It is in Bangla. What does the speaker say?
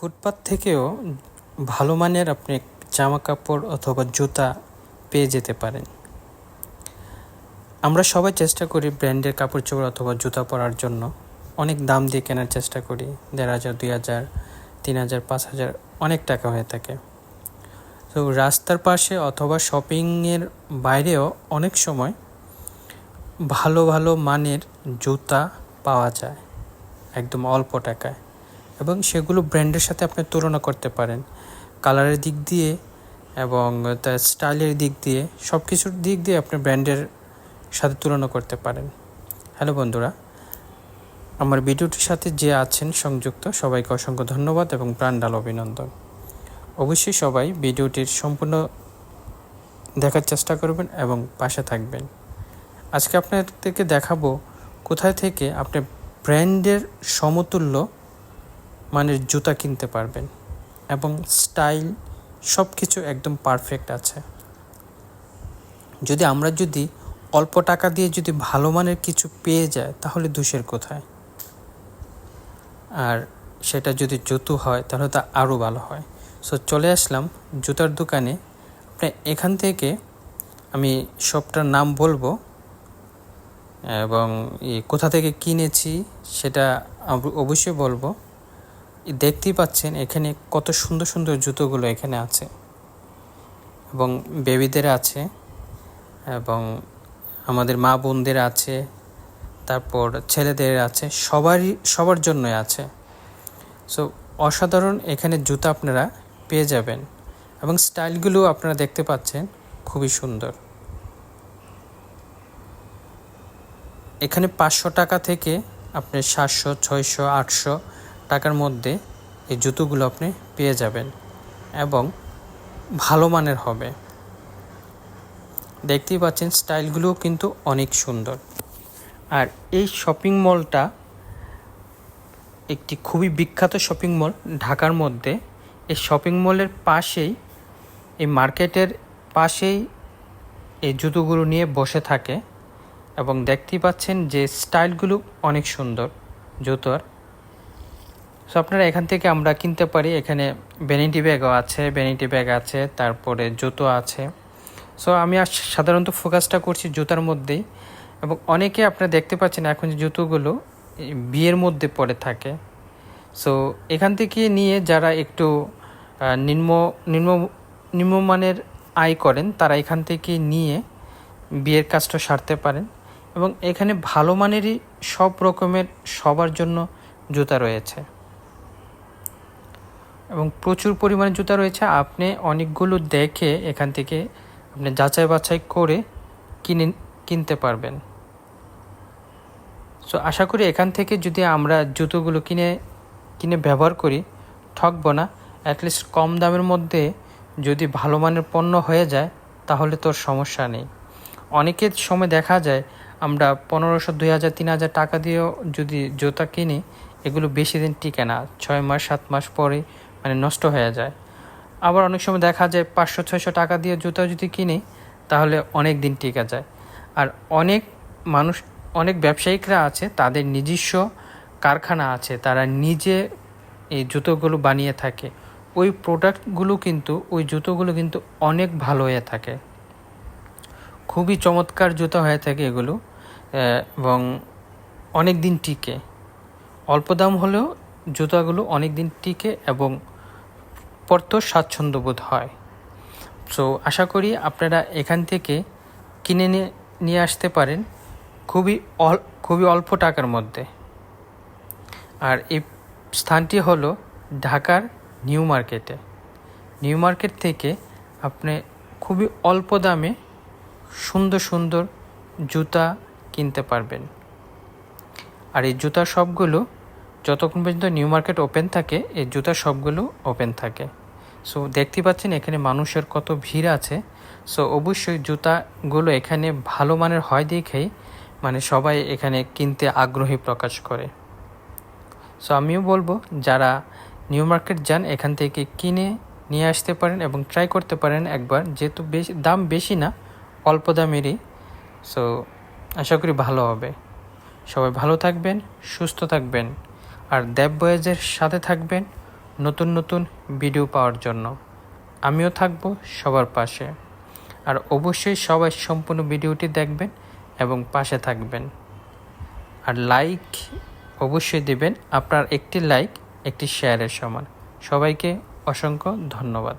ফুটপাত থেকেও ভালো মানের আপনি জামা কাপড় অথবা জুতা পেয়ে যেতে পারেন। আমরা সবাই চেষ্টা করি ব্র্যান্ডের কাপড় চোপড় অথবা জুতা পরার জন্য। অনেক দাম দিয়ে কেনার চেষ্টা করি। দেড় হাজার, দুই হাজার, তিন হাজার, পাঁচ হাজার অনেক টাকা হয়ে থাকে। তো রাস্তার পাশে অথবা শপিংয়ের বাইরেও অনেক সময় ভালো ভালো মানের জুতা পাওয়া যায়। একদম অল্প টাকায়। এবং সেগুলো ব্র্যান্ডের সাথে আপনি তুলনা করতে পারেন। কালারের দিক দিয়ে এবং তার স্টাইলের দিক দিয়ে সব কিছুর দিক দিয়ে আপনি ব্র্যান্ডের সাথে তুলনা করতে পারেন। হ্যালো বন্ধুরা, আমার ভিডিওটির সাথে যে আছেন সংযুক্ত, সবাইকে অসংখ্য ধন্যবাদ এবং প্রাণডাল অভিনন্দন। অবশ্যই সবাই ভিডিওটির সম্পূর্ণ দেখার চেষ্টা করবেন এবং পাশে থাকবেন। আজকে আপনাদেরকে দেখাবো কোথায় থেকে আপনি ব্র্যান্ডের সমতুল্য মানের জুতা কিনতে পারবেন এবং স্টাইল সব কিছু একদম পারফেক্ট আছে। যদি আমরা যদি অল্প টাকা দিয়ে যদি ভালো মানের কিছু পেয়ে যায়, তাহলে দোষের কোথায়? আর সেটা যদি জুতো হয়, তাহলে তা আরও ভালো হয়। সো চলে আসলাম জুতার দোকানে। আপনি এখান থেকে আমি সবটার নাম বলব এবং কোথা থেকে কিনেছি সেটা অবশ্যই বলব। দেখতেই পাচ্ছেন এখানে কত সুন্দর সুন্দর জুতোগুলো এখানে আছে। এবং বেবিদের আছে এবং আমাদের মা বোনদের আছে, তারপর ছেলেদের আছে, সবারই, সবার জন্যই আছে। সো অসাধারণ এখানে জুতো আপনারা পেয়ে যাবেন এবং স্টাইলগুলো আপনারা দেখতে পাচ্ছেন, খুবই সুন্দর। এখানে পাঁচশো টাকা থেকে আপনি সাতশো, ছয়শো, আটশো টাকার মধ্যে এই জুতোগুলো আপনি পেয়ে যাবেন এবং ভালো মানের হবে। দেখতেই পাচ্ছেন, স্টাইলগুলোও কিন্তু অনেক সুন্দর। আর এই শপিং মলটা একটি খুবই বিখ্যাত শপিং মল ঢাকার মধ্যে। এই শপিং মলের পাশেই, এই মার্কেটের পাশেই এই জুতোগুলো নিয়ে বসে থাকে এবং দেখতেই পাচ্ছেন যে স্টাইলগুলো অনেক সুন্দর। জুতোর সো আপনারা এখান থেকে আমরা কিনতে পারি। এখানে ভ্যানিটি ব্যাগও আছে ভ্যানিটি ব্যাগ আছে, তারপরে জুতো আছে। সো আমি সাধারণত ফোকাসটা করছি জুতার মধ্যেই এবং অনেকে আপনারা দেখতে পাচ্ছেন এখন যে জুতোগুলো বিয়ের মধ্যে পড়ে থাকে। সো এখান থেকে নিয়ে যারা একটু নিম্ন নিম্ন, নিম্নমানের আয় করেন, তারা এখান থেকে নিয়ে বিয়ের কাজটা সারতে পারেন এবং এখানে ভালো মানেরই সব রকমের সবার জন্য জুতা রয়েছে। এবং প্রচুর পরিমাণে জুতা রয়েছে। আপনি অনেকগুলো দেখে এখান থেকে আপনি যাচাই বাছাই করে কিনে, কিনতে পারবেন। সো আশা করি এখান থেকে যদি আমরা জুতোগুলো কিনে কিনে ব্যবহার করি, ঠকবো না। অ্যাটলিস্ট কম দামের মধ্যে যদি ভালো মানের পণ্য হয়ে যায়, তাহলে তোর সমস্যা নেই। অনেকের সময় দেখা যায়, আমরা পনেরোশো, দুই হাজার, তিন হাজার টাকা দিয়েও যদি জুতা কিনি, এগুলো বেশি দিন টিকে না। ছয় মাস, সাত মাস পরে মানে নষ্ট হয়ে যায়। আবার অনেক সময় দেখা যায় পাঁচশো, ছয়শো টাকা দিয়ে জুতা যদি কিনি, তাহলে অনেক দিন টিকা যায়। আর অনেক মানুষ, অনেক ব্যবসায়িকরা আছে, তাদের নিজস্ব কারখানা আছে, তারা নিজে এই জুতোগুলো বানিয়ে থাকে। ওই প্রোডাক্টগুলো কিন্তু, ওই জুতোগুলো কিন্তু অনেক ভালো হয়ে থাকে। খুবই চমৎকার জুতো হয়ে থাকে এগুলো এবং অনেক দিন টিকে। অল্প দাম হলেও জুতাগুলো অনেক দিন টিকে এবং পরতে স্বাচ্ছন্দ্যবোধ হয়। সো আশা করি আপনারা এখান থেকে কিনে নিয়ে আসতে পারেন খুবই অল, খুবই অল্প টাকার মধ্যে। আর এই স্থানটি হলো ঢাকার নিউ মার্কেটে নিউ মার্কেট থেকে আপনি খুবই অল্প দামে সুন্দর সুন্দর জুতা কিনতে পারবেন। আর এই জুতা সবগুলো যতক্ষণ পর্যন্ত নিউ মার্কেট ওপেন থাকে, এই জুতা সবগুলো ওপেন থাকে। সো দেখতে পাচ্ছেন এখানে মানুষের কত ভিড় আছে। সো অবশ্যই জুতাগুলো এখানে ভালো মানের হয় দেখেই মানে সবাই এখানে কিনতে আগ্রহী প্রকাশ করে। সো আমিও বলব, যারা নিউ মার্কেট যান, এখান থেকে কিনে নিয়ে আসতে পারেন এবং ট্রাই করতে পারেন একবার। যেহেতু বেশি, দাম বেশি না, অল্প দামেরই। সো আশা করি ভালো হবে। সবাই ভালো থাকবেন, সুস্থ থাকবেন। আর দেব বয়েজের সাথে থাকবেন নতুন নতুন ভিডিও পাওয়ার জন্য। আমিও থাকব সবার পাশে। আর অবশ্যই সবাই সম্পূর্ণ ভিডিওটি দেখবেন এবং পাশে থাকবেন। আর লাইক অবশ্যই দেবেন। আপনার একটি লাইক, একটি শেয়ারের সমান। সবাইকে অসংখ্য ধন্যবাদ।